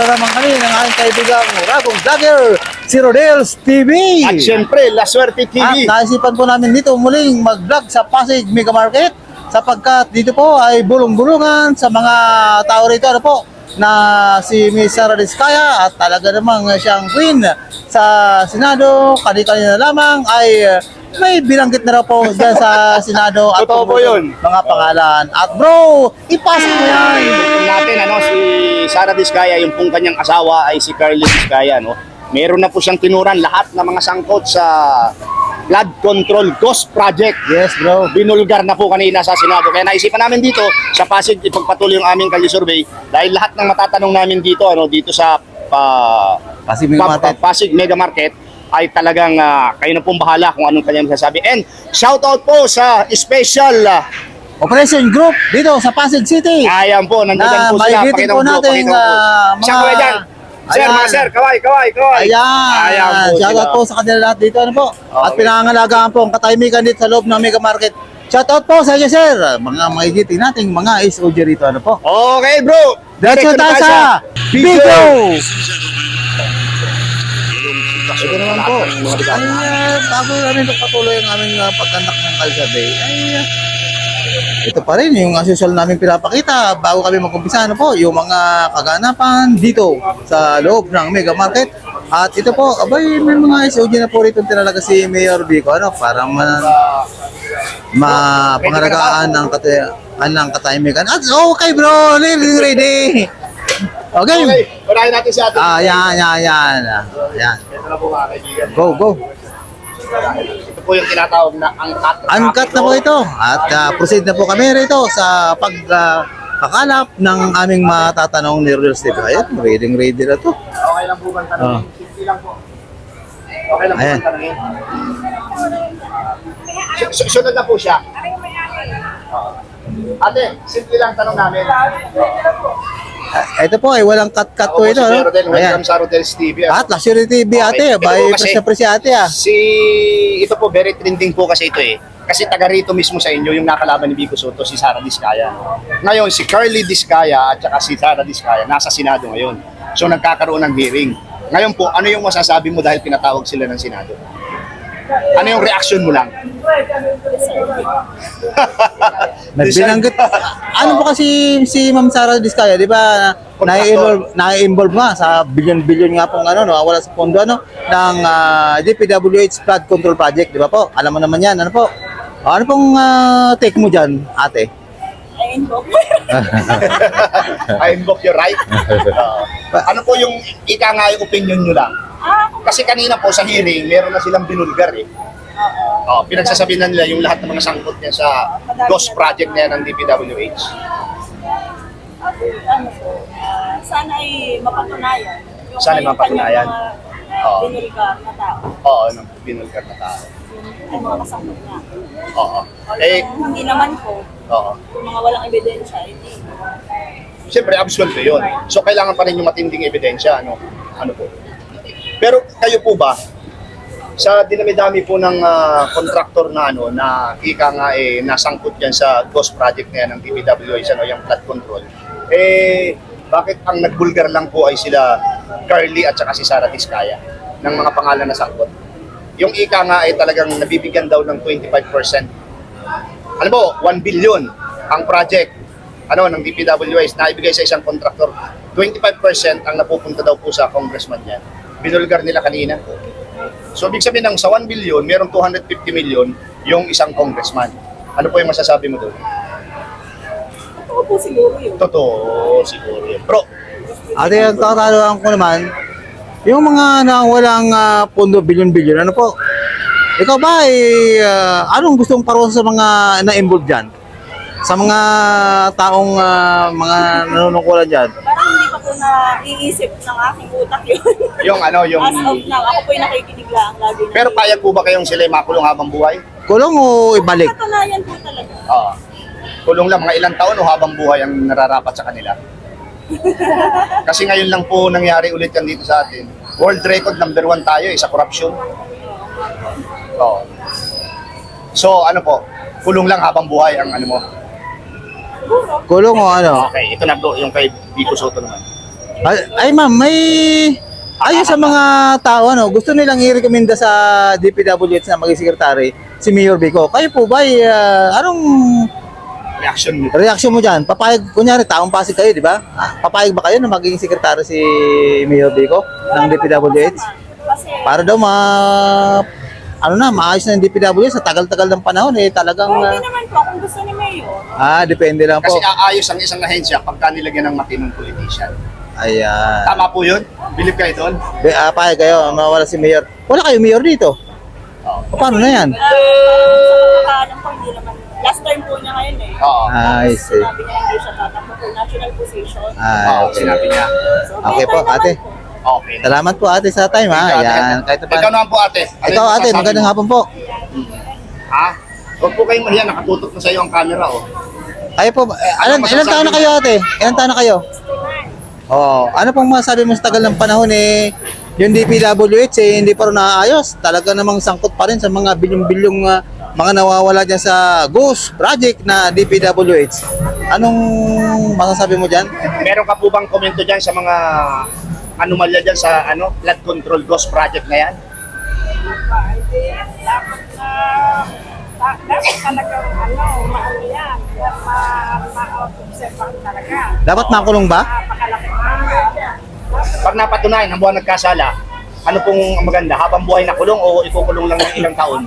Magkasama naman kami ng aking kaibigang Ragong Vlogger, si Rodels TV. At syempre, La Suerte At TV. naisipan po namin dito muling mag-vlog sa Pasig Mega Market sapagkat dito po ay bulong-bulungan sa mga tao rito ano po na si Miss Sara Diskaya at talaga namang siyang queen sa Senado kani-kanina lamang ay may binanggit na raw po dyan sa Senado at Totoo po yun. mga pangalan. At bro, ipasok mo yan. Natin, ano, si Sara Diskaya, yung pong kanyang asawa ay si Carly Diskaya, no? Meron na po siyang tinuran lahat ng mga sangkot sa flood control ghost project. Yes, bro. Binulgar na po kanina sa Senado. Kaya naisipan namin dito sa Pasig ipagpatuloy yung aming kalye survey dahil lahat ng matatanong namin dito ano dito sa pa, Pasig Mega Market. pa- Pasig Mega Market ay talagang ah, kayo na pong bahala kung anong kanyang masasabi. And shout out po sa special ah, Operation Group dito sa Pasig City. Ayan po, nandiyan Na po sila. Pakita po natin, po. Siya mga- dyan. Sir, Ayan. mga sir, kaway, kaway, kaway. Ayan, Ayan po shoutout sila. po sa kanila lahat dito ano po. At Okay. pinangangalagaan po ang katahimikan dito sa loob ng Mega Market. Shoutout po sa inyo sir, mga magigiting nating mga SOG rito ano po. Okay, bro. Diretso tayo tayo sa video! Ito naman po. Ay, uh, bago namin pagpatuloy ang aming uh, pagkandak ng Kalsabe, ay uh, ito pa rin yung as usual namin pinapakita bago kami mag-umpisa ano po, yung mga kaganapan dito sa loob ng Mega Market. At ito po, abay, may mga SOG na po rito tinalaga si Mayor Vico, ano, para man, mapangalagaan ng katay ng katahimikan. At okay bro, ready, ready. Okay. Okay, unahin natin si ate. Ah, yan, yan, yan. Yan. Ito na po mga kaibigan. Go, go. Ito po yung tinatawag na angkat. Uncut na po ito. At ah, proceed na po kami rito sa pag ah, kakalap ng aming matatanong ni Real Steve. Ayan, ready, ready na to. Okay lang po bang tanongin? Simple lang po. Okay lang po Ayan. bang tanongin? Su- su- Sunod na po siya. Oo. Ate, simple lang tanong namin. Ah, ito po ay walang cut-cut po Ako po ito. si? Rodel, welcome sa Rodel's TV. ah. At Luxury TV ate, Okay. Ito by kasi- Presya Presya ate ah. Si, ito po, very trending po kasi ito eh. Kasi taga rito mismo sa inyo, yung nakalaban ni Vico Soto, si Sara Diskaya. Ngayon, si Carly Diskaya at saka si Sara Diskaya, nasa Senado ngayon. So, nagkakaroon ng hearing. Ngayon po, ano yung masasabi mo dahil pinatawag sila ng Senado? Ano yung reaction mo lang? Binanggit, ano po kasi si Ma'am Sara Diskaya, di ba, na-involve, na-involve nga sa billion-billion nga pong ano, no, wala sa pondo ano, ng ah, DPWH Flood Control Project, di ba po? Alam mo naman yan, ano po? Ano pong ah, take mo dyan, ate? Ayun po. I invoke your right. Oo. ano po yung ika nga yung opinion nyo lang? Kasi kanina po sa hearing, meron na silang binulgar eh. Oh, pinagsasabi na nila yung lahat ng mga sangkot niya sa ghost project niya ng DPWH. ano po, ah, sana ay mapatunayan. Yung Sana ay mapatunayan. Oo. mga binulgar na tao. Oo, ng binulgar na tao. Yung mga kasangkot niya. Oo. Although, Eh, hindi naman po, oo. yung mga walang ebidensya, hindi. Siyempre, absolve yun. So, kailangan pa rin yung matinding ebidensya. Ano, ano po. Pero kayo po ba, sa dinami-dami po ng ah, contractor na ano na ika nga eh nasangkot yan sa ghost project na yan ng DPWH ano yung flood control eh bakit ang nagbulgar lang po ay sila Carly at saka si Sara Diskaya ng mga pangalan na sangkot? Yung ika nga ay talagang nabibigyan daw ng 25% alam mo 1 billion ang project ano ng DPWH na ibigay sa isang contractor. 25% ang napupunta daw po sa congressman niyan binulgar nila kanina So, ibig sabihin ng sa 1 billion, merong 250 million yung isang congressman. Ano po yung masasabi mo doon? Totoo po siguro yun. Totoo, siguro yun. Bro, Ate, ang tatanungan ko naman, yung mga na walang ah, pondo bilyon-bilyon, ano po? Ikaw ba, eh, ah, anong gustong parusa sa mga na-involved dyan? Sa mga taong ah, mga nanunungkulan dyan? Pa po naiisip ng aking utak yun. yung ano, yung... As of now, ako po yung nakikinig lang lagi. Pero payag po ba kayong sila makulong habang buhay? Kulong o ibalik? Patunayan po talaga. Oo. kulong lang, mga ilang taon o habang buhay ang nararapat sa kanila? Kasi ngayon lang po nangyari ulit yan dito sa atin. World record number one tayo eh, sa corruption. Oo. So, ano po, kulong lang habang buhay ang ano mo. Kulong o ano? Okay, ito na bro, yung kay Vico Soto naman. Ay, ay ma'am, may... Ayun sa mga tao, ano, gusto nilang i-recommenda sa DPWH na maging sekretary, si Mayor Bico. Kayo po ba, ay, ah, anong Reaction mo. reaksyon mo dyan? Papayag, kunyari, taong pasig kayo, di ba? Papayag ba kayo na maging sekretary si Mayor Bico ng DPWH? Kasi, Para daw ma... Ano na, maayos na yung DPWH sa tagal-tagal ng panahon eh, talagang... naman po kung gusto ni Mayor. ah, depende lang po. Kasi aayos ang isang ahensya pagka nilagyan ng matinong politician. Ayan. Tama po yun? Believe kayo doon? Be, ah, payag kayo, mawala si Mayor. Wala kayo Mayor dito. Oo. Paano na yan? Ah, sa ko, hindi naman. Last term po niya ngayon eh. Oo. I Tapos see. Sinabi niya hindi siya tatakbo for national position. Ah, okay. sinabi niya. So, Okay po, ate. po. Okay. Salamat po ate sa time ha. Ikaw, Ayan, kahit pa. Ikaw naman po ate. Ikaw ate, magandang hapon po. Ha? Huwag po kayong mahiya, nakatutok na sa iyo ang camera oh. Kayo po, eh, Ano ilan, ilan taon na kayo ate? Ilan taon na kayo? Oh, ano pong masabi mo sa tagal ng panahon eh, yung DPWH eh, hindi pa rin naayos. Talaga namang sangkot pa rin sa mga bilyong-bilyong ah, mga nawawala dyan sa Ghost Project na DPWH. Anong masasabi mo dyan? Meron ka po bang komento dyan sa mga anomalya dyan sa ano flood control ghost project na yan? dapat na dapat talagang ano, maano yan, ma-observe talaga. Dapat makulong ba? Napakalaki. Pag napatunayan ang buwan nagkasala, ano pong maganda? Habang buhay na kulong o ikukulong lang ng ilang taon?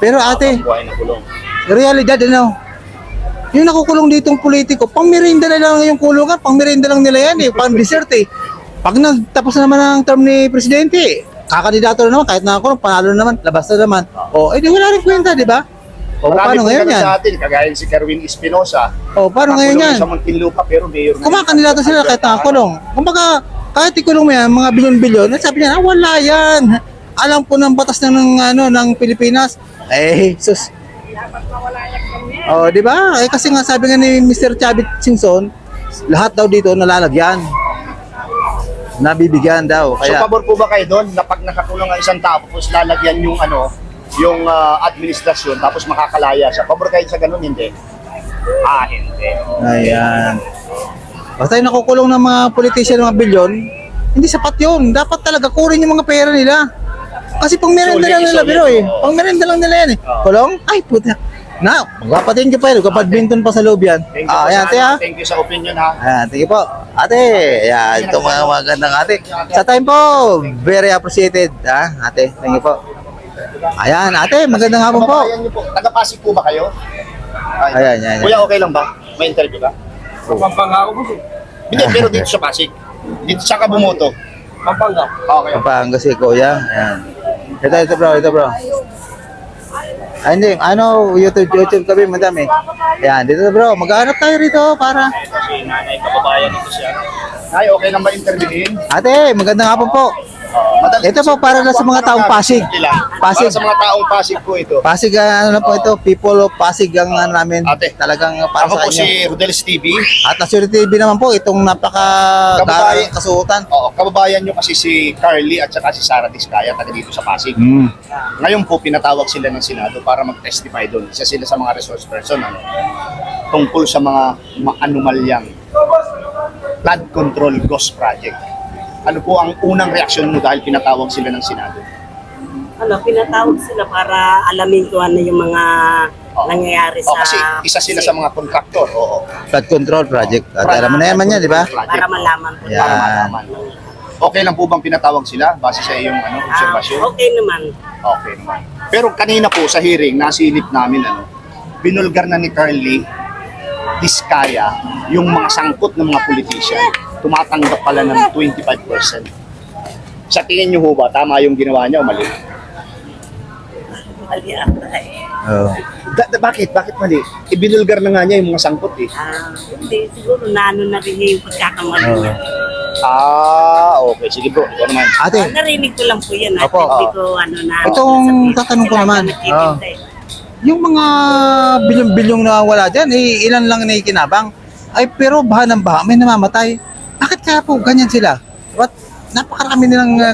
Pero ate, Habang buhay na kulong. realidad ano? Yung nakukulong ditong politiko, pang merienda na lang yung kulungan, pang merienda lang nila yan eh, pang dessert eh. Pag nagtapos na naman ang term ni Presidente, kakadidato na naman, kahit nakakulong, panalo na naman, labas na naman. O, eh di wala rin kwenta, di ba? O, Marami paano pong ngayon yan? sa atin, kagaya si Kerwin Espinosa. O, paano ngayon yan? Sa Muntinlupa pero mayor na. Kumakandidato sila kahit nakakulong. Kumbaga, kahit ikulong mo yan, mga bilyon-bilyon, sabi niya, ah, wala yan. Alam po ng batas ng, ng, ano, ng Pilipinas. Eh, sus, Dapat mawala ganyan. Oh, di ba? Eh kasi nga sabi nga ni Mr. Chavit Singson, lahat daw dito nalalagyan. Nabibigyan daw. So Kaya pabor po ba kayo doon na pag nakakulong ang isang tao tapos lalagyan yung ano, yung ah, administrasyon tapos makakalaya siya. Pabor kayo sa ganun hindi? Ah, hindi. ayan. Basta yung nakukulong ng mga politician ng mga bilyon, hindi sapat yun. Dapat talaga kurin yung mga pera nila. Kasi pang merenda lang nila, biro eh. Pang merenda lang nila yan eh. Kulong? Ay, puta. Na, magpapatin ka pa yun. Magpabadminton pa sa loob yan. Thank you Ah, po ayan, sa, ha. Thank you sa opinion ha. Ayan, thank you po. Ate, ayan, ito mga magandang ate. Sa time po, very appreciated. Ha? Ate, thank you po. Ayan, ate, magandang hapon po. Kababayan niyo po. Taga-Pasig po ba kayo? Ay. Ayan, ayan, ayan. Kuya, okay lang ba? May interview ka? Pampanga ako po. Hindi, pero dito sa Pasig. Dito sa Kabumoto. Pampanga. Okay. Pampanga si Kuya. Ayan. Ito, ito bro, ito bro. Ay, hindi, ano, YouTube, YouTube kami, madami. Ayan, dito bro, maghanap tayo rito para... Ito si nanay kababayan ito siya. Ay, okay lang ba interviewin? Ate, magandang hapon po. Madali- Ito po, para lang sa mga taong Pasig. Pasig. Para sa mga taong Pasig po ito. Pasig, ah, ano na po ito, people of Pasig ang ano namin. Ate. Talagang para Ako sa po inyo. si Rodelis TV. At Nasuri TV naman po, itong napaka Kababayan. kasuotan. Oo, kababayan nyo kasi si Carly at saka si Sara Diskaya, taga dito sa Pasig. Mm. Ngayon po, pinatawag sila ng Senado para mag-testify doon. Isa sila sa mga resource person ano, tungkol sa mga, mga anomalyang flood control ghost project. Ano po ang unang reaksyon mo dahil pinatawag sila ng Senado? ano, pinatawag sila para alamin ko ano yung mga Oo. nangyayari Oo, sa... kasi isa sila sa mga kontraktor. Oo. Flood control project. At alam mo na yaman yan, di ba? Para malaman po. Yeah. Para malaman. Okay lang po bang pinatawag sila base sa iyong ano, Ah, observasyon? okay naman. Okay naman. Pero kanina po sa hearing, nasilip namin ano, binulgar na ni Carly Diskaya yung mga sangkot ng mga politician. Tumatanggap pala ng 25%. Sa tingin niyo ho ba, tama yung ginawa niya o mali? Mali ata eh. Oo. Da- da- bakit? Bakit mali? Ibinulgar na nga niya yung mga sangkot eh. Ah, hindi, siguro na ano na rin niya yung pagkakamali niya. Ah, okay. Sige bro, ikaw naman. Ate, Ah, narinig ko lang po yan. ah. Opo. Hindi ko ano na... Itong tatanong ko naman. eh. yung mga bilyong-bilyong na wala dyan, eh, ilan lang na ikinabang. Ay, pero baha ng baha, may namamatay. Bakit kaya po ganyan sila? Ba't napakarami nilang uh,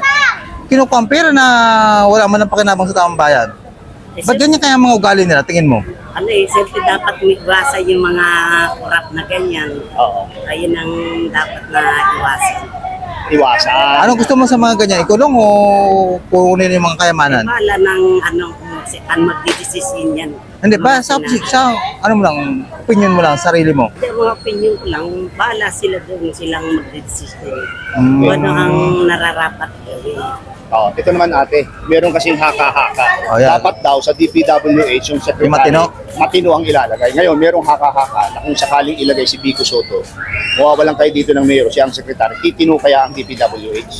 kinukumpira na wala man ang pakinabang sa taong bayan? Eh, Ba't ganyan kaya mga ugali nila, tingin mo? ano eh, siyempre dapat iwasan yung mga kurap na ganyan. Oo. Ayun ang dapat na iwasan. Iwasan. Ano gusto mo sa mga ganyan? Ikulong o kunin yung mga kayamanan? Bala ng ano, si ang magdidesisyon yan. Hindi ba? Sa, sa, ano mo lang, opinion mo lang, sarili mo. Hindi, mga opinion ko lang, bala sila doon, silang magdidesisyon. Mm. Kung ano ang nararapat gawin. Oh, ito naman ate, meron kasing haka-haka. Oh, yan. Dapat daw sa DPWH yung secretary, Yung matino? matino ang ilalagay. Ngayon, merong haka-haka na kung sakaling ilagay si Bico Soto, mawawalan kayo dito ng mayor, siya ang secretary, titino kaya ang DPWH?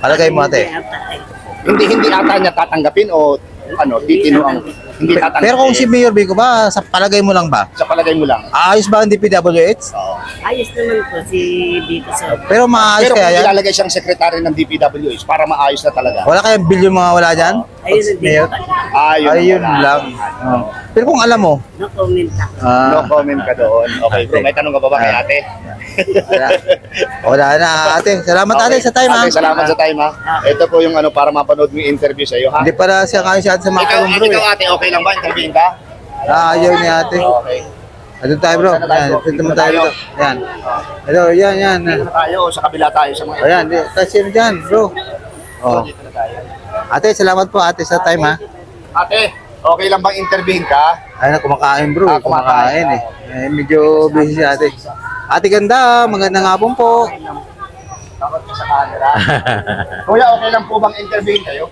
Palagay mo, ate. Hindi ata eh. Hindi, hindi ata niya tatanggapin o ano, titino ang, hindi tatanggapin. Pero kung si Mayor Bico ba, sa palagay mo lang ba? Sa palagay mo lang. Ayos ba ang DPWH? Oo. Ayos naman po si Dito sa Pero maayos Pero kaya kung yan? ilalagay siyang secretary ng DPWH para maayos na talaga. Wala kayang bilyon mga wala dyan? Ayun ang Mayor? Ayun, Ayun wala. lang. Oh. Pero kung alam mo, No comment ako. No ah, comment ka doon. Okay bro, may tanong ka ba ba kay ate? wala, wala na ate. Salamat ate sa time ha. Ate, salamat sa time ha. Ito po yung ano para mapanood mo yung interview sa iyo ha. Hindi pala siya kayo siya sa mga Ikaw, kulong bro ikaw eh. ate, okay lang ba? Interviewin ka? Ah, ayaw ni ate. Okay. Ito tayo bro. Yan, ito naman tayo dito. Yan. Ito, yan, yan. Dito na tayo o sa kabila tayo sa mga O yan, di- kasi yun dyan bro. Oh. Dito na tayo. Ate, salamat po ate sa time ha. Ate, okay lang bang interviewin ka? Ay na, kumakain bro. Ah, kumakain. kumakain eh. eh. Medyo busy si ate. Ate ganda, magandang hapon po. Takot ka sa camera. Kuya, okay lang po bang interviewin kayo?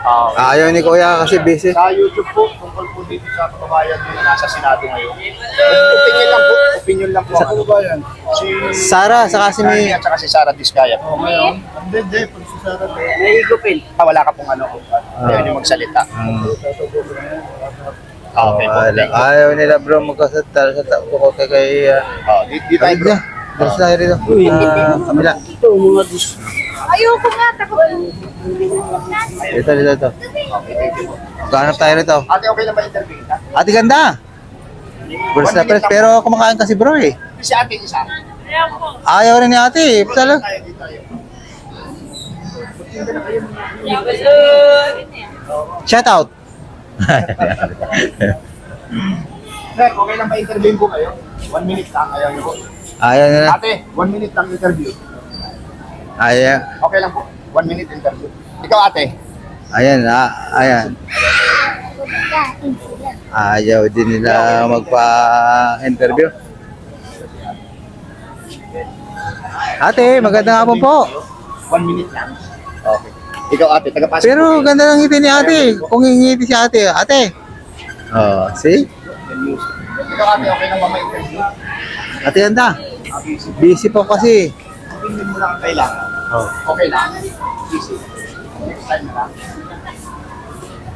Ah, okay. Ayaw ni kuya kasi busy. Sa YouTube po, tungkol po dito sa kababayan na nasa Senado ngayon. Opinion lang po, opinion lang po. Sa kababayan? Si Sara, saka si Mi- at saka si Sara Diskaya. Oh, ngayon? Hindi, hindi. Pag si Sara, Naigupil. ah, wala ka pong ano, ayaw niyo magsalita. Ah, okay po. Wala. Thank you. Ayaw nila bro magkasata sa tao ko kay kay uh, Oh, di, di tayo Ay, bro. bro. Diyos tayo rito. Ah, kamila. Ito, mga gusto. Ayoko nga, takot. Dito, dito, dito. Okay, thank you po. Ganap tayo rito. Ate, okay lang ba interview ka? Ate ganda. Na press, pero kumakain kasi bro eh. Si ate isa. Ayaw rin ni ate. Tala. Tayo, di tayo. Shout out. Sir, okay lang ba interview po kayo? One minute lang, ayaw niyo po. Ayaw nila. Ate, one minute lang interview. Ayaw. Okay lang po. One minute interview. Ikaw ate, Ayan, ah, ayan. Ayaw din nila magpa-interview. Ate, magandang hapon po. one minute lang. Ikaw ate, taga-pasok Pero ganda ng ngiti ni ate. Kung ngingiti si ate, ate. Oh, see? Ikaw ate, okay lang ba ma-interview? Ate ganda. Busy. Po kasi. Opinion mo lang ang kailangan. Oh. Okay lang. Busy. Next time na lang.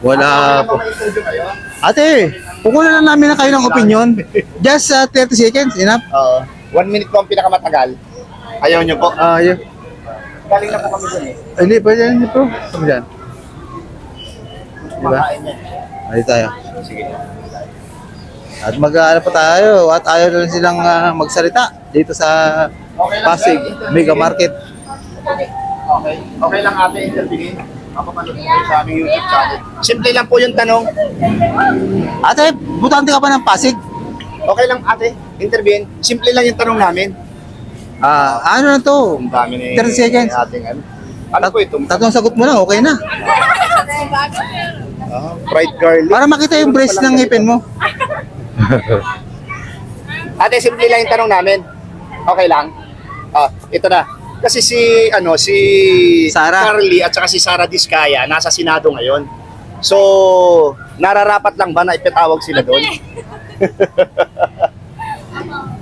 Wala po. ba ma-interview kayo? Ate, kukunan na namin na kayo ng opinion. Just uh, 30 seconds, enough. Oo. one minute po ang pinakamatagal. Ayaw niyo po. Ah, yun. Galing na po kami dun eh. Hindi, pwede hindi po. Kami dyan. Diba? Yan. Ay tayo. Sige. At mag-ano pa tayo at ayaw na rin silang ah, magsalita dito sa Okay lang, Pasig sir. Mega Market. Okay. Okay lang ate interviewin. Mapapanood kayo sa aming YouTube channel. Simple lang po yung tanong. Ate, butante ka pa ng Pasig? Okay lang ate, interviewin. Simple lang yung tanong namin. Ah, ano na to? Ang dami ni 30 seconds. ating ano. Ano po ito? Tatlong sagot mo lang, okay na. Ah, fried garlic. Para makita yung breast ng ngipin mo. Ate, simple lang yung tanong namin. Okay lang? Ah, ito na. Kasi si ano si Sara. Carly at saka si Sara Diskaya nasa Senado ngayon. So, nararapat lang ba na ipatawag sila doon?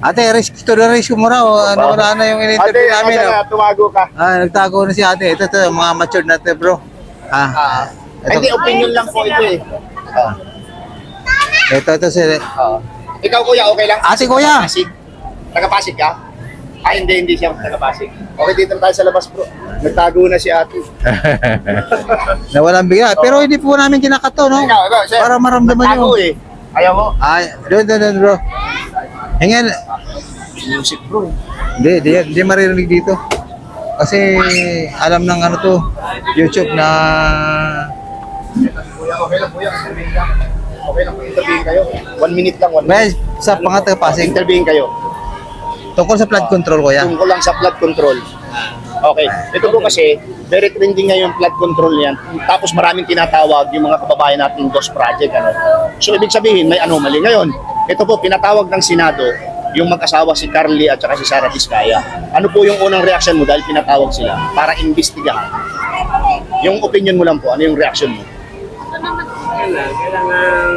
Ate, risk to the risk mo raw. Ano na na yung in-interview Ate, namin. asa oh. na, tumago ka. Ah, nagtago na si ate. Ito, ito, mga matured na ito, bro. Ah, Ah, Ito. hindi, opinion lang po ito eh. Ah, ito, ito, si... ah. Ikaw kuya, okay lang? Ate, kuya. Pasig? Taga-Pasig ka? Ay, hindi, hindi siya taga-Pasig. Okay, dito tayo sa labas bro. Nagtago na si ate. Nawalang bigla. Pero hindi po namin kinakato, no? Ikaw, ikaw, sir. Para maramdaman Nagtago nyo. eh. Ayaw mo? Ay, doon, doon, doon, bro. Hingin, Music bro. hindi, hindi, hindi maririnig dito. Kasi alam ng ano to, YouTube na Kuya, okay lang kuya. Okay lang interviewin kayo. One minute lang, one Well, minute. sa pangatang Pasig, Interviewin kayo. tungkol sa flood control, kuya. Tungkol lang sa flood control. Okay. Ito po kasi, very trending ngayon flood control yan. Tapos maraming tinatawag yung mga kababayan natin DOS project. Ano. So, ibig sabihin, may anomaly. Ngayon, ito po, pinatawag ng Senado yung mag-asawa si Carly at saka si Sara Vizcaya. Ano po yung unang reaction mo dahil pinatawag sila para imbestigahan? Yung opinion mo lang po, ano yung reaction mo? Kailangan, kailangan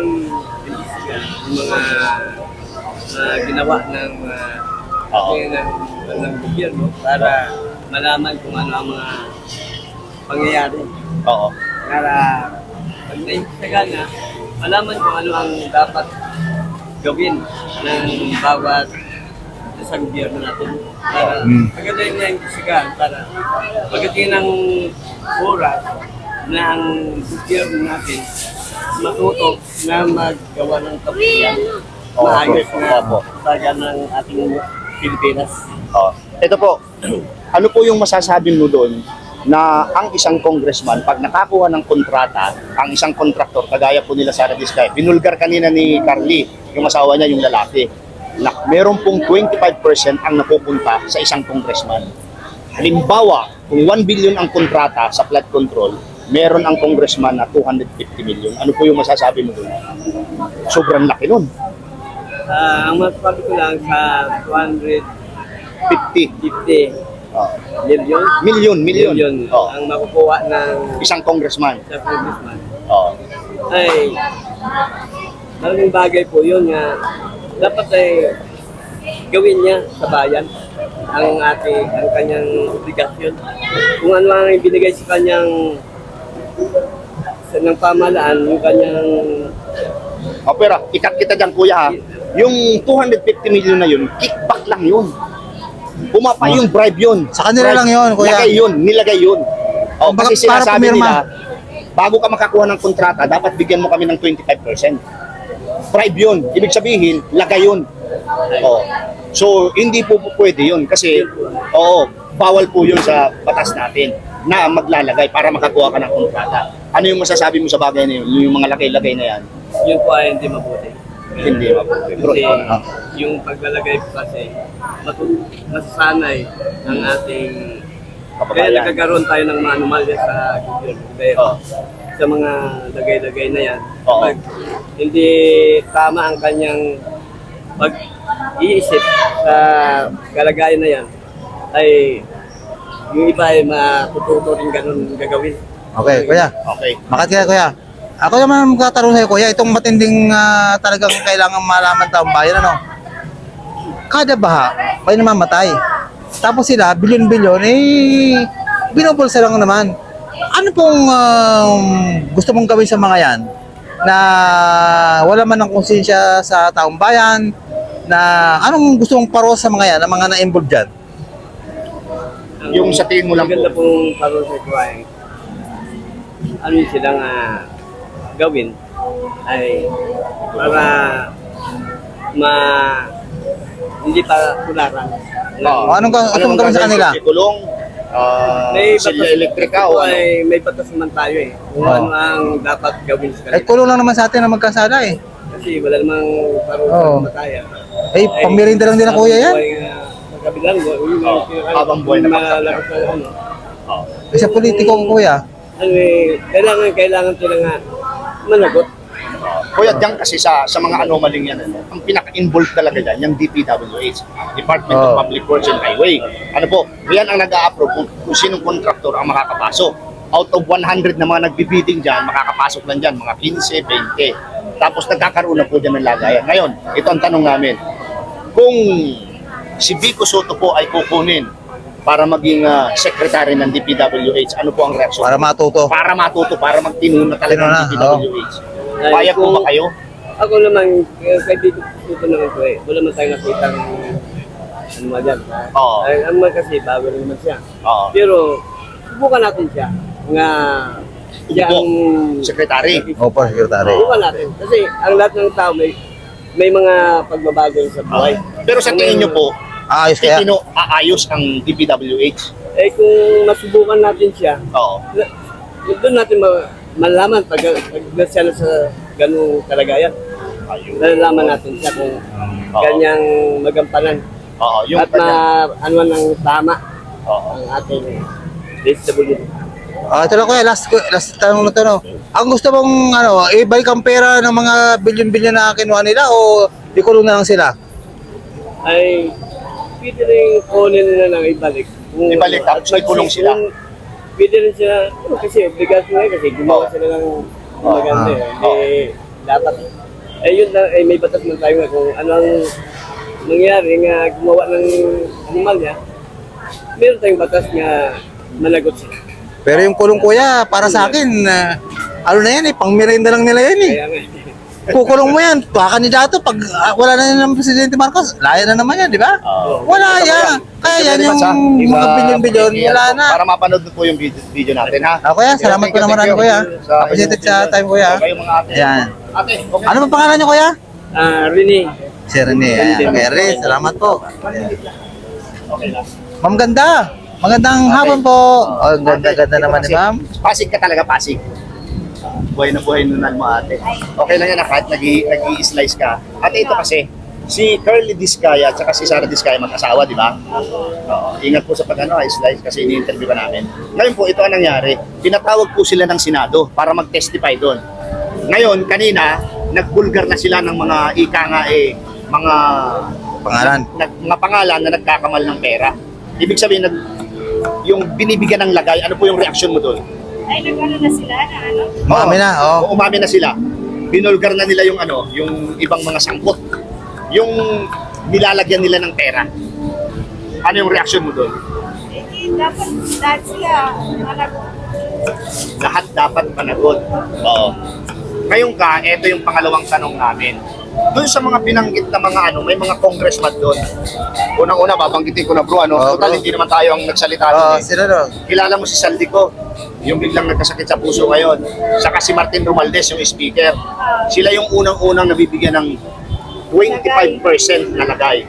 yung mga ah, ginawa ng uh, Oo. ng, ng gobyerno para malaman kung ano ang mga pangyayari. Oo. Para pag naimbestigahan na, malaman kung ano ang dapat gawin ng bawat sa gobyerno natin. Para Mm. maganda yung naimbestigahan para pagdating ng oras na ang gobyerno natin matuto na maggawa ng kapulian Opo, maayos na opo. taga ng ating Pilipinas. Oh. Ito po, ano po yung masasabi mo doon na ang isang congressman, pag nakakuha ng kontrata, ang isang kontraktor, kagaya po nila Sara Vizcaya, binulgar kanina ni Carly, yung asawa niya, yung lalaki, na meron pong 25% ang napupunta sa isang congressman. Halimbawa, kung 1 billion ang kontrata sa flood control, meron ang congressman na 250 million. Ano po yung masasabi mo doon? Sobrang laki nun. Ah, ang masasabi ko lang sa 250 50 oh. million, million, million. million Oh. ang makukuha ng Isang congressman. sa congressman Oh. ay malaking bagay po yun nga dapat ay gawin niya sa bayan ang ating ang kanyang obligasyon kung ano ang ibinigay sa kanyang sa ng pamahalaan yung kanyang O pero, ikat kita dyan kuya ha. Yung 250 million na yun, kickback lang yun. Pumapa yung bribe yun. Sa kanila Bribe. lang yun, kuya. Lagay yun, nilagay yun. O, Kumbaga, kasi para sinasabi pumirma. nila, bago ka makakuha ng kontrata, dapat bigyan mo kami ng 25%. Bribe yun. Ibig sabihin, lagay yun. O. So, hindi po po pwede yun. Kasi, oo, bawal po yun sa batas natin na maglalagay para makakuha ka ng kontrata. Ano yung masasabi mo sa bagay na yun? Yung mga lagay-lagay na yan? yun po ay hindi mabuti Hindi mabuti. Kasi Ah. yung paglalagay kasi matu- masasanay ang ating kaya kababayan. nagkakaroon tayo ng mga anomalya sa gobyerno. Pero Oo. sa mga lagay-lagay na yan, Oo. pag hindi tama ang kanyang pag-iisip sa kalagayan na yan, ay yung iba ay matututo rin ganun gagawin. Okay, kuya. Okay. Bakit kaya, kuya? Ako naman magtatanong sa'yo, kuya, itong matinding ah, talagang kailangan malaman taong bayan, ano? Kada baha, may namamatay. Tapos sila, bilyon-bilyon, eh, binubulsa lang naman. Ano pong um, gusto mong gawin sa mga yan? Na wala man ng konsensya sa taong bayan, na anong gusto mong paros sa mga yan, na mga na-involve dyan? Ang Yung sa tingin mo lang maganda po. pong parosay ko ay ano yung silang ah, gawin ay para ma hindi pa tularan. Oo. anong ga- gusto mong gawin sa kanila? Ikulong, uh, May silya batas- elektrika o ano? ay may batas naman tayo eh. Kung Oo. ano ang dapat gawin sa Eh, kanila. kulong lang naman sa atin na magkasala eh. Kasi wala namang parang Oo. mataya. Eh, pamirinda lang din ng kuya yan. Magkabilang, yung Oo, habang buhay na malakas na ano. Oo. Isa politiko ko kuya. Ano eh, kailangan, kailangan sila nga managot. Kuya, diyan kasi sa sa mga anomaling yan, ano, ang pinaka-involved talaga dyan, yung DPWH, Department of Oo. Public Works and Highway. Ano po, yan ang nag-a-approve kung, kung sinong contractor ang makakapasok. Out of 100 na mga nagbibidding dyan, makakapasok lang dyan, mga 15, 20. Tapos nagkakaroon na po dyan ng lagayan. Ngayon, ito ang tanong namin. Kung si Vico Soto po ay kukunin para maging ah, secretary ng DPWH, ano po ang reaksyon? Para matuto. para matuto, para magtinuna talaga ng Tinuna, DPWH. Ay, Payag po ba kayo? Ako naman, eh, kaibigan ko ito naman ko eh. Wala man tayong nakita ng ano mo dyan. Oo. Ay, ang man kasi, bago rin naman siya. Oo. Pero, subukan natin siya nga siya ang Secretary. Opo, sekretary. Subukan natin. Kasi ang lahat ng tao may may mga pagbabago sa buhay. Pero sa tingin nyo po, Ayos kaya. titino aayos ang DPWH? Eh kung masubukan natin siya, Oo. na- doon natin ma- malaman pag, pag siya na sa ganung kalagayan. Ayun. nalalaman natin siya kung Oo. kanyang magampanan. Oo, yung At ma, ano ng tama Oo. ang ating DSWD. Ah, ito lang kuya, last, last tanong na to, no? Ang gusto mong, ano, ibalik ang pera ng mga bilyon-bilyon na kinuha nila o ikulong na lang sila? Ay, pwede rin kunin nila ng ibalik. Kung, Ibalik, tapos ikulong kasi sila. kung Pwede rin sila, ano, kasi obligasyon na yun, kasi gumawa Oo. sila ng maganda eh. Oo. Eh, dapat, eh yun lang, eh, may batas man tayo nga kung ano ang nangyari nga gumawa ng animal niya, meron tayong batas nga managot siya. Pero yung kulong kuya, para sa akin, ah, ano na yan eh, pang merienda lang nila yan eh. Kaya nga, Kukulong mo yan, baka kandidato, pag ah, wala na yan ng Presidente Marcos, laya na naman yan, di ba? Oo. Wala po yan. Kaya yan yung Sa- mga sa bilyon-bilyon, wala na. Para mapanood po yung video, video natin, ha? Ah, kuya, salamat po na marami, kuya. Appreciated sa time, kuya. Kayo mga ate. Ayan. Ate, okay. Ano ba pangalan niyo, kuya? ah, Rene, Si Rene. Ayan, Mary, salamat po. Okay lang. Ma'am ganda. Magandang hapon po. Oh, ang ganda-ganda naman ni ma'am. Pasig ka talaga, pasig. Buhay na buhay nunal mo ate. Okay lang yan ah, nag- nag-i-slice ka. Ate, ito kasi, si Curly Discaya at saka si Sarah Discaya mag-asawa, di ba? Oo. Ingat po sa pag ano, slice kasi ini-interview ka namin. Ngayon po, ito ang nangyari. Pinatawag po sila ng Senado para mag-testify doon. Ngayon, kanina, nagbulgar na sila ng mga ika nga eh, mga Pangalan. nag, mga pangalan na nagkakamal ng pera. Ibig sabihin, nag, yung binibigyan ng lagay, ano po yung reaksyon mo doon? Ay, nag-ano na sila na ano? Mami na, oh. Oo, umami na sila. Binulgar na nila yung ano, yung ibang mga sangkot. Yung nilalagyan nila ng pera. Ano yung reaksyon mo doon? Eh, dapat lahat sila managot. Lahat dapat managot. Oo. Ngayon ka, ito yung pangalawang tanong namin. Doon sa mga pinanggit na mga ano, may mga congressman doon. Unang-una, babanggitin ko na bro, ano, Oo, total bro. hindi naman tayo ang nagsalita Oh, doon eh. sino no? Kilala mo si Saldico, yung biglang nagkasakit sa puso ngayon. Saka si Martin Romaldes, yung speaker. Sila yung unang-unang nabibigyan ng 25% na lagay.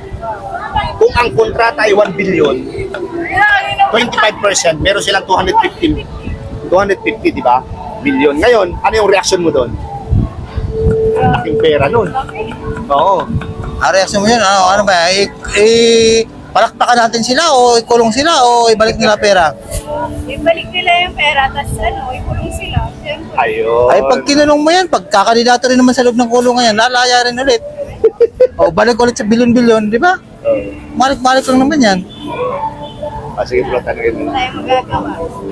Kung ang kontrata ay 1 billion, 25%, meron silang 250, 250, di ba? Million. Ngayon, ano yung reaction mo doon? Laking pera nun. Oo. Ang reaksyon mo yun, ano, ano ba? I, i, palakpakan natin sila o ikulong sila o ibalik nila pera? Ibalik nila yung pera, tapos ano, ikulong sila. Siyempre. Ayun. Ay, pag kinulong mo yan, pag kakandidato rin naman sa loob ng kulungan yan, lalaya rin ulit. o balik ulit sa bilyon-bilyon, di ba? Oo. Balik-balik lang naman yan. Ah, sige bro, tanongin mo. Wala tayong magagawa.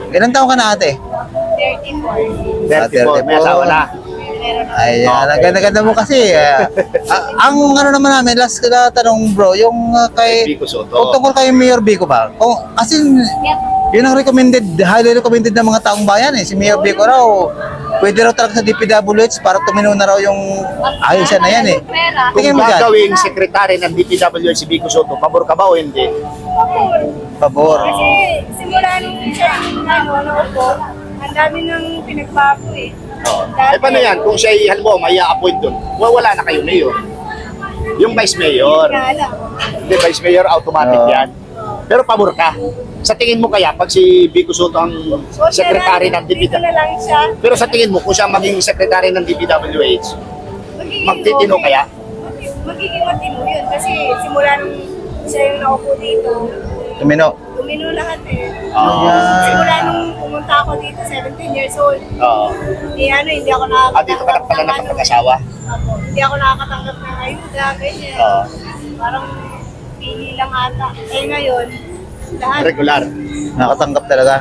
Ilan taon ka na ate? 34. 34, may asawa na. Ay, ang Okay. ganda-ganda mo kasi. ah, ah, ang ano naman namin, last na tanong bro, yung ah, kay... Vico Soto. Kung tungkol kay Mayor Bico ba? Kung, kasi yun ang recommended, highly recommended ng mga taong bayan eh. Si Mayor Bico raw, pwede raw talaga sa DPWH para tumino na raw yung ayos siya na yan eh. Kung Tingin mo dyan? gagawing sekretary ng DPWH si Vico Soto, pabor ka ba o hindi? Pabor. Kasi simula nung siya ano, naupo, ang dami nang pinagbago eh. Oo. Eh paano yan? Kung siya halimbawa, may appoint doon, wala na kayo mayor. Yung vice mayor. Nga. Hindi, vice mayor, automatic Oo. yan. Pero pabor ka. Sa tingin mo kaya, pag si Vico Soto ang siya sekretary ng lang, dito DPWH, na lang siya. pero sa tingin mo, kung siya maging sekretary ng DPWH, Magiging magtitino okay. kaya? Mag- Magiging matino yun. Kasi simula nung siya yung naupo dito, Tumino. tumino lahat eh. Oo. Ayan. Simula nung pumunta ako dito, 17 years old, Oo. hindi ano, hindi ako Ah, dito ka lang pala ng ano, nakapag-asawa? Ako, hindi ako nakakatanggap ng ayuda, ganyan. Oo. Parang pili lang ata. Eh ngayon, lahat. Regular. Nakatanggap talaga.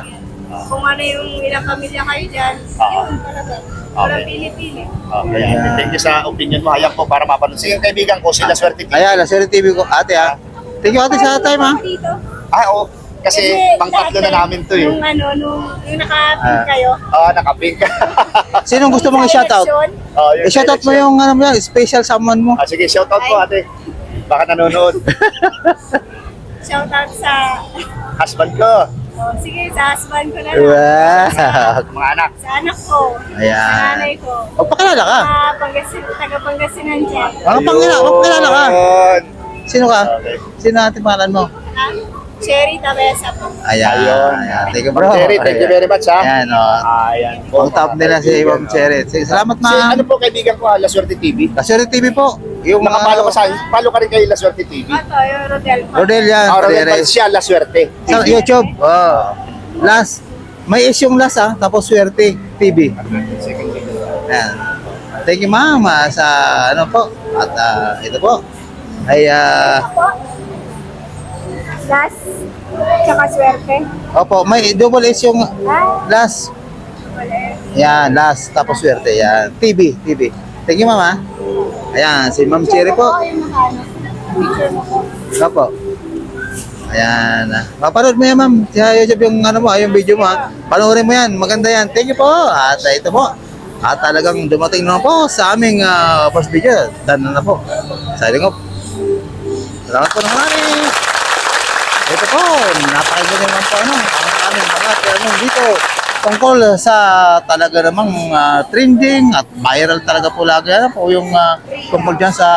Kung ano yung ilang pamilya kayo dyan, Oo. yun talaga. Walang Okay. pili-pili. Okay. Thank you sa opinion mo. Hayang po para mapanood. Sige, kaibigan ko, sila swerte TV. Ayan, Lasuri TV ko. Ate ha. Thank you ate sa time ha. Dito. Ah, oo. Kasi, pang tatlo na namin to eh. Nung ano, nung, yung nakapin Ah. kayo. Ah, nakapink. Sinong gusto mong i-shoutout? oh, yung I-shoutout mo selection. yung ano mo yan, special someone mo. Ah, sige, shoutout po ate. Baka nanonood. Shout out sa, Husband ko. oh, sige, sa husband ko na lang. Wow. Mga anak. Sa anak ko. Ayan. Sa nanay ko. Magpakilala ka. Sa Pangasinan, taga Pangasinan dyan. Ang pangilala, magpakilala ka. Ayun. Sino ka? Okay. Sino ate pangalan mo? Ha? Cherry Tabesa po. Ayan. Ayun. ayan. Thank you, bro. Ma'am Cherry, thank you very much, ha? Ayan, oh. Ayan po. Ang top mga nila si kaibigan, Ma'am no? Cherry. Sige, salamat, Si, ano ma'am. po kaibigan ko, ha, La Suerte TV. Kasuri TV po. Yung Nakapalo ano, ka sa follow ka rin kay La Suerte TV. Ito, yung Rodel po. Rodel yan. Rodel Perez. siya, La Suerte. Sa YouTube. Oh. Last. May is yung last ah. Tapos swerte. TV. Ayan. Thank you ma'am ah, sa ano po. At ah, ito po. Ay ah, Last. Tsaka swerte. opo, may double S yung Ah, last. wala. Yan, last. Tapos swerte. Yan. TV. TV. Thank you ma'am ah. Ayan, si Ma'am Cherry po. Picture mo po. Opo. Ayan. ah. Mapanood mo yan, ma'am. Sa YouTube yung, ano mo, ah, yung video mo, ha. Panoorin mo yan. Maganda yan. Thank you po. At ah, ito po. At talagang dumating na po sa aming ah, first video. Done na, na po. Signing off. Salamat po ng marami. Ito po. Napakaganda naman po, ano, ang aming mga tanong dito tungkol sa talaga namang ah, trending at viral talaga po lagi ano po yung ah, tungkol dyan sa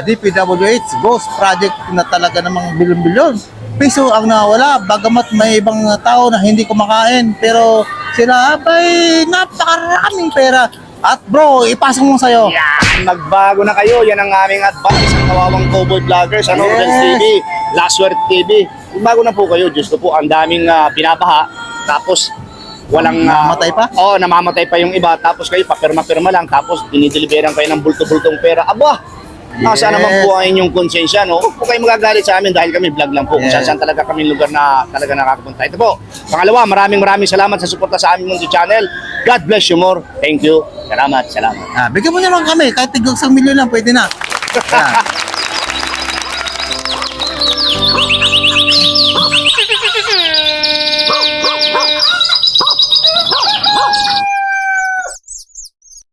DPWH Ghost Project na talaga namang bilyon-bilyon piso ang nawala bagamat may ibang tao na hindi kumakain pero sila ay napakaraming pera at bro ipasok mo sa'yo Yan, magbago na kayo. Yan ang aming advice ng kawawang cowboy vloggers, ano, Yes. Rodel TV, Last Word TV. Magbago na po kayo. Diyos ko po, ang daming ah, binabaha. Tapos, walang... ah, Namamatay pa? Oo, namamatay pa yung iba. Tapos kayo, papirma-pirma lang. Tapos, dinideliveran kayo ng bulto-bultong pera. Aba! Nasa Yes. naman po ang inyong konsensya, no? Huwag po kayo magagalit sa amin dahil kami vlog lang po. Kung Yes. saan saan talaga kami lugar na talaga nakakapunta. Ito po. Pangalawa, maraming maraming salamat sa suporta sa aming Mundo Channel. God bless you more. Thank you. Salamat, salamat. ah, bigyan mo naman kami kahit tigog isang milyon lang pwede na Yan.